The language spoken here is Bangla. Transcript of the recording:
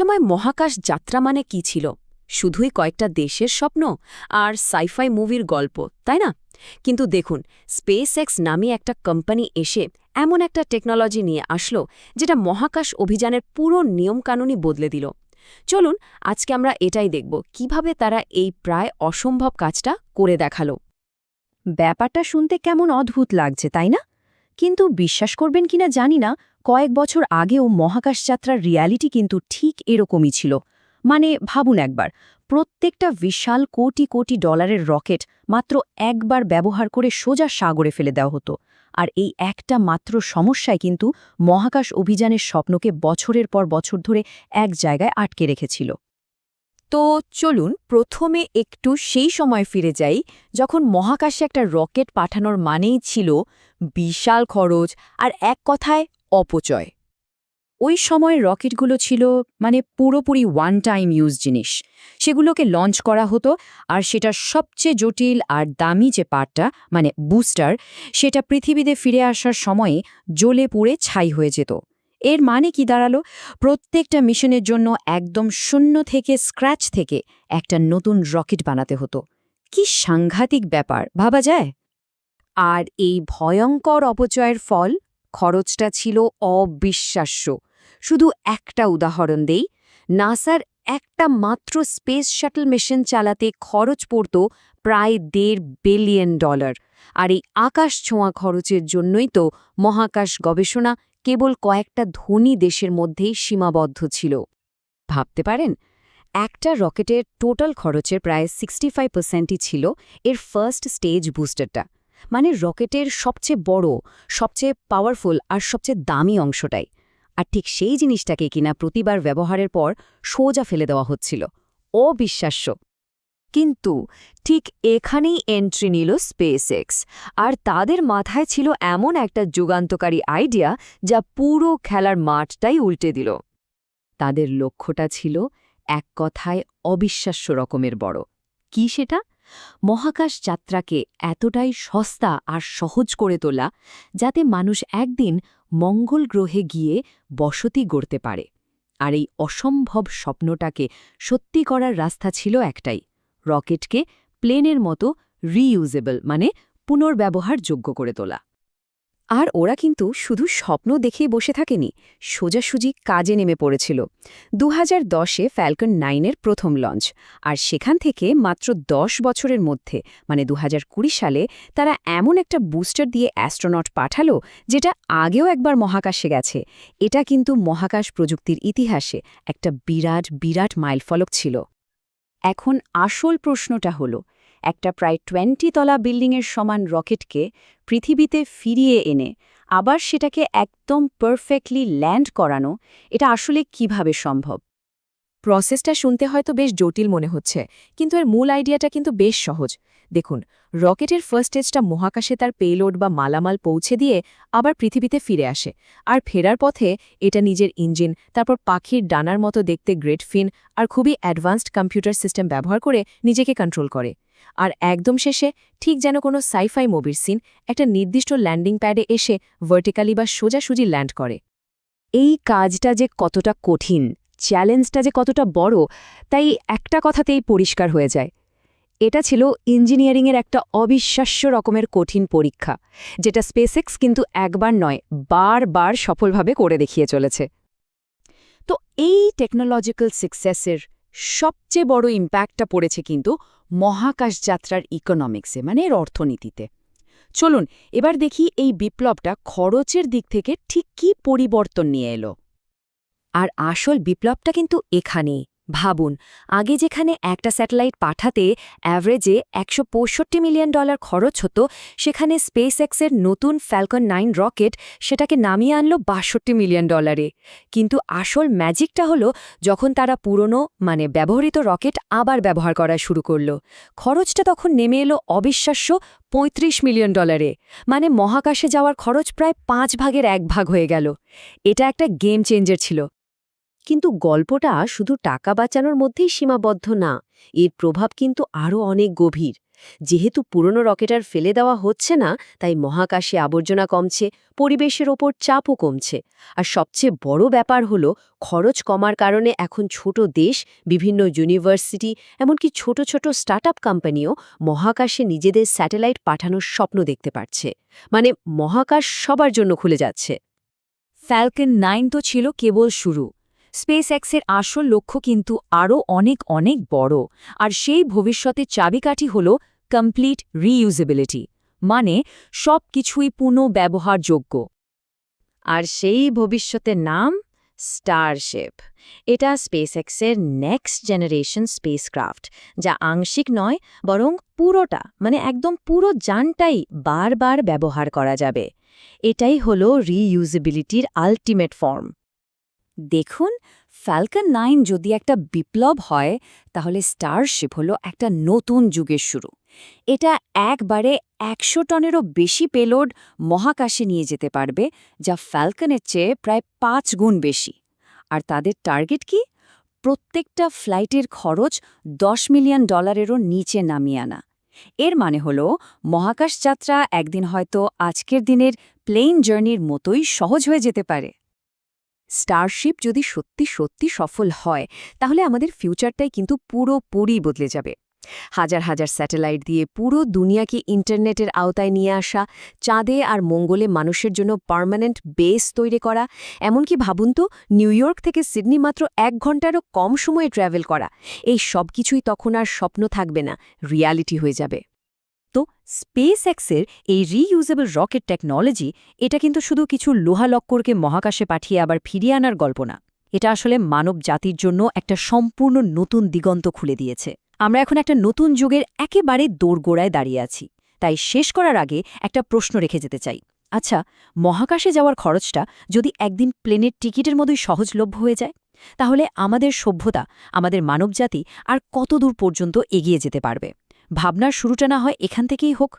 একসময় মহাকাশ যাত্রা মানে কি ছিল? শুধুই কয়েকটা দেশের স্বপ্ন আর সাইফাই মুভির গল্প, তাই না? কিন্তু দেখুন স্পেস এক্স নামে একটা কোম্পানি এসে এমন একটা টেকনোলজি নিয়ে আসলো যেটা মহাকাশ অভিযানের পুরো নিয়মকানুনই বদলে দিল। চলুন, আজকে আমরা এটাই দেখব, কীভাবে তারা এই প্রায় অসম্ভব কাজটা করে দেখাল। ব্যাপারটা শুনতে কেমন অদ্ভুত লাগছে, তাই না? কিন্তু বিশ্বাস করবেন কিনা জানি না কয়েক বছর আগেও মহাকাশযাত্রার রিয়ালিটি কিন্তু ঠিক এরকমই ছিল। মানে ভাবুন একবার, প্রত্যেকটা বিশাল কোটি কোটি ডলারের রকেট মাত্র একবার ব্যবহার করে সোজা সাগরে ফেলে দেওয়া হতো। আর এই একটা মাত্র সমস্যায় কিন্তু মহাকাশ অভিযানের স্বপ্নকে বছরের পর বছর ধরে এক জায়গায় আটকে রেখেছিল। তো চলুন, প্রথমে একটু সেই সময় ফিরে যাই, যখন মহাকাশে একটা রকেট পাঠানোর মানেই ছিল বিশাল খরচ, আর এক কথায় অপচয়। ওই সময় রকেটগুলো ছিল মানে পুরোপুরি ওয়ান টাইম ইউজ জিনিস। সেগুলোকে লঞ্চ করা হতো আর সেটার সবচেয়ে জটিল আর দামি যে পার্টটা মানে বুস্টার সেটা পৃথিবীতে ফিরে আসার সময়ে জ্বলে পুড়ে ছাই হয়ে যেত। এর মানে কি দাঁড়াল? প্রত্যেকটা মিশনের জন্য একদম শূন্য থেকে স্ক্র্যাচ থেকে একটা নতুন রকেট বানাতে হতো। কি সাংঘাতিক ব্যাপার, ভাবা যায়? আর এই ভয়ঙ্কর অপচয়ের ফল খরচটা ছিল অবিশ্বাস্য। শুধু একটা উদাহরণ দেই, নাসার একটা মাত্র স্পেস শাটল মিশন চালাতে খরচ পড়ত প্রায় দেড় বিলিয়ন ডলার। আর এই আকাশ ছোঁয়া খরচের জন্যই তো মহাকাশ গবেষণা কেবল কয়েকটা ধনী দেশের মধ্যেই সীমাবদ্ধ ছিল। ভাবতে পারেন, একটা রকেটের টোটাল খরচের প্রায় সিক্সটি ফাইভ ছিল এর ফার্স্ট স্টেজ বুস্টারটা। মানে রকেটের সবচেয়ে বড়, সবচেয়ে পাওয়ারফুল আর সবচেয়ে দামি অংশটাই। আর ঠিক সেই জিনিসটাকে কিনা প্রতিবার ব্যবহারের পর সোজা ফেলে দেওয়া হচ্ছিল। অবিশ্বাস্য। কিন্তু ঠিক এখানেই এন্ট্রি নিল স্পেস আর তাদের মাথায় ছিল এমন একটা যুগান্তকারী আইডিয়া যা পুরো খেলার মাঠটাই উল্টে দিল। তাদের লক্ষ্যটা ছিল এক কথায় অবিশ্বাস্য রকমের বড়। কি সেটা? মহাকাশ যাত্রাকে এতটাই সস্তা আর সহজ করে তোলা যাতে মানুষ একদিন মঙ্গল গ্রহে গিয়ে বসতি গড়তে পারে। আর এই অসম্ভব স্বপ্নটাকে সত্যি করার রাস্তা ছিল একটাই, রকেটকে প্লেনের মতো রিইউজেবল মানে পুনর্ব্যবহারযোগ্য করে তোলা। আর ওরা কিন্তু শুধু স্বপ্ন দেখেই বসে থাকেনি, সোজাসুজি কাজে নেমে পড়েছিল। দু হাজার দশে ফ্যালকন নাইনের প্রথম লঞ্চ আর সেখান থেকে মাত্র দশ বছরের মধ্যে মানে দু হাজার কুড়ি সালে, তারা এমন একটা বুস্টার দিয়ে অ্যাস্ট্রোনট পাঠালো, যেটা আগেও একবার মহাকাশে গেছে। এটা কিন্তু মহাকাশ প্রযুক্তির ইতিহাসে একটা বিরাট বিরাট মাইলফলক ছিল। এখন আসল প্রশ্নটা হলো একটা প্রায় টোয়েন্টি তলা বিল্ডিংয়ের সমান রকেটকে পৃথিবীতে ফিরিয়ে এনে আবার সেটাকে একদম পারফেক্টলি ল্যান্ড করানো, এটা আসলে কীভাবে সম্ভব? প্রসেসটা শুনতে হয়তো বেশ জটিল মনে হচ্ছে, কিন্তু এর মূল আইডিয়াটা কিন্তু বেশ সহজ। দেখুন, রকেটের ফার্স্ট স্টেজটা মহাকাশে তার পেলোড বা মালামাল পৌঁছে দিয়ে আবার পৃথিবীতে ফিরে আসে। আর ফেরার পথে এটা নিজের ইঞ্জিন তারপর পাখির ডানার মতো দেখতে গ্রেট ফিন আর খুবই অ্যাডভান্সড কম্পিউটার সিস্টেম ব্যবহার করে নিজেকে কন্ট্রোল করে। আর একদম শেষে ঠিক যেন কোনো সাইফাই মুভির সিন একটা নির্দিষ্ট ল্যান্ডিং প্যাডে এসে ভার্টিক্যালি বা সোজাসুজি ল্যান্ড করে। এই কাজটা যে কতটা কঠিন, চ্যালেঞ্জটা যে কতটা বড়, তাই একটা কথাতেই পরিষ্কার হয়ে যায়। এটা ছিল ইঞ্জিনিয়ারিংয়ের একটা অবিশ্বাস্য রকমের কঠিন পরীক্ষা, যেটা স্পেসেক্স কিন্তু একবার নয়, বারবার সফলভাবে করে দেখিয়ে চলেছে। তো এই টেকনোলজিক্যাল সাকসেসের সবচেয়ে বড় ইম্প্যাক্টটা পড়েছে কিন্তু মহাকাশযাত্রার ইকোনমিক্সে মানে এর অর্থনীতিতে। চলুন, এবার দেখি এই বিপ্লবটা খরচের দিক থেকে ঠিক কী পরিবর্তন নিয়ে এলো। আর আসল বিপ্লবটা কিন্তু এখানেই। ভাবুন, আগে যেখানে একটা স্যাটেলাইট পাঠাতে অ্যাভারেজে একশো পঁয়ষট্টি মিলিয়ন ডলার খরচ হতো, সেখানে স্পেস এক্সের নতুন ফ্যালকন নাইন রকেট সেটাকে নামিয়ে আনলো বাষট্টি মিলিয়ন ডলারে। কিন্তু আসল ম্যাজিকটা হলো যখন তারা পুরনো মানে ব্যবহৃত রকেট আবার ব্যবহার করা শুরু করল। খরচটা তখন নেমে এলো অবিশ্বাস্য ৩৫ মিলিয়ন ডলারে মানে মহাকাশে যাওয়ার খরচ প্রায় পাঁচ ভাগের এক ভাগ হয়ে গেল। এটা একটা গেম চেঞ্জার ছিল। কিন্তু গল্পটা শুধু টাকা বাঁচানোর মধ্যেই সীমাবদ্ধ না, এর প্রভাব কিন্তু আরও অনেক গভীর। যেহেতু পুরনো রকেটার ফেলে দেওয়া হচ্ছে না, তাই মহাকাশে আবর্জনা কমছে, পরিবেশের ওপর চাপও কমছে। আর সবচেয়ে বড় ব্যাপার হল, খরচ কমার কারণে এখন ছোট দেশ, বিভিন্ন ইউনিভার্সিটি, এমনকি ছোট ছোট স্টার্টআপ কোম্পানিও মহাকাশে নিজেদের স্যাটেলাইট পাঠানোর স্বপ্ন দেখতে পারছে। মানে মহাকাশ সবার জন্য খুলে যাচ্ছে। ফ্যালকন নাইন তো ছিল কেবল শুরু। স্পেস এক্সের আসল লক্ষ্য কিন্তু আরও অনেক অনেক বড়। আর সেই ভবিষ্যতের চাবিকাঠি হল কমপ্লিট রিইউজেবিলিটি মানে সব কিছুই পুনঃ ব্যবহারযোগ্য আর সেই ভবিষ্যতের নাম স্টারশিপ এটা স্পেসএক্সের নেক্সট জেনারেশন স্পেসক্রাফট যা আংশিক নয়, বরং পুরোটা মানে একদম পুরো যানটাই বারবার ব্যবহার করা যাবে। এটাই হলো রিইউজেবিলিটির আলটিমেট ফর্ম দেখুন ফ্যালকন নাইন যদি একটা বিপ্লব হয়, তাহলে স্টারশিপ হলো একটা নতুন যুগের শুরু। এটা একবারে একশো টনেরও বেশি পেলোড মহাকাশে নিয়ে যেতে পারবে, যা ফ্যালকনের চেয়ে প্রায় পাঁচ গুণ বেশি। আর তাদের টার্গেট কি? প্রত্যেকটা ফ্লাইটের খরচ দশ মিলিয়ন ডলারেরও নিচে নামিয়ে আনা। এর মানে হল, মহাকাশ যাত্রা একদিন হয়তো আজকের দিনের প্লেন জার্নির মতোই সহজ হয়ে যেতে পারে। স্টারশিপ যদি সত্যি সত্যি সফল হয়, তাহলে আমাদের ফিউচারটাই কিন্তু পুরোপুরি বদলে যাবে। হাজার হাজার স্যাটেলাইট দিয়ে পুরো দুনিয়াকে ইন্টারনেটের আওতায় নিয়ে আসা, চাঁদে আর মঙ্গলে মানুষের জন্য পার্মানেন্ট বেস তৈরি করা, এমনকি ভাবুন তো, নিউ ইয়র্ক থেকে সিডনি মাত্র এক ঘন্টারও কম সময়ে ট্র্যাভেল করা, এই সব কিছুই তখন আর স্বপ্ন থাকবে না, রিয়ালিটি হয়ে যাবে। তো স্পেস এক্সের এই রিইউজেবল রকেট টেকনোলজি, এটা কিন্তু শুধু কিছু লোহালক্করকে মহাকাশে পাঠিয়ে আবার ফিরিয়ে আনার গল্প না। এটা আসলে মানব জাতির জন্য একটা সম্পূর্ণ নতুন দিগন্ত খুলে দিয়েছে। আমরা এখন একটা নতুন যুগের একেবারে দোরগোড়ায় দাঁড়িয়ে আছি। তাই শেষ করার আগে একটা প্রশ্ন রেখে যেতে চাই। আচ্ছা মহাকাশে যাওয়ার খরচটা যদি একদিন প্লেনের টিকিটের মতোই সহজলভ্য হয়ে যায়? তাহলে আমাদের সভ্যতা, আমাদের মানবজাতি আর কত দূর পর্যন্ত এগিয়ে যেতে পারবে? ভাবনার শুরুটা না হয় এখান থেকেই হোক।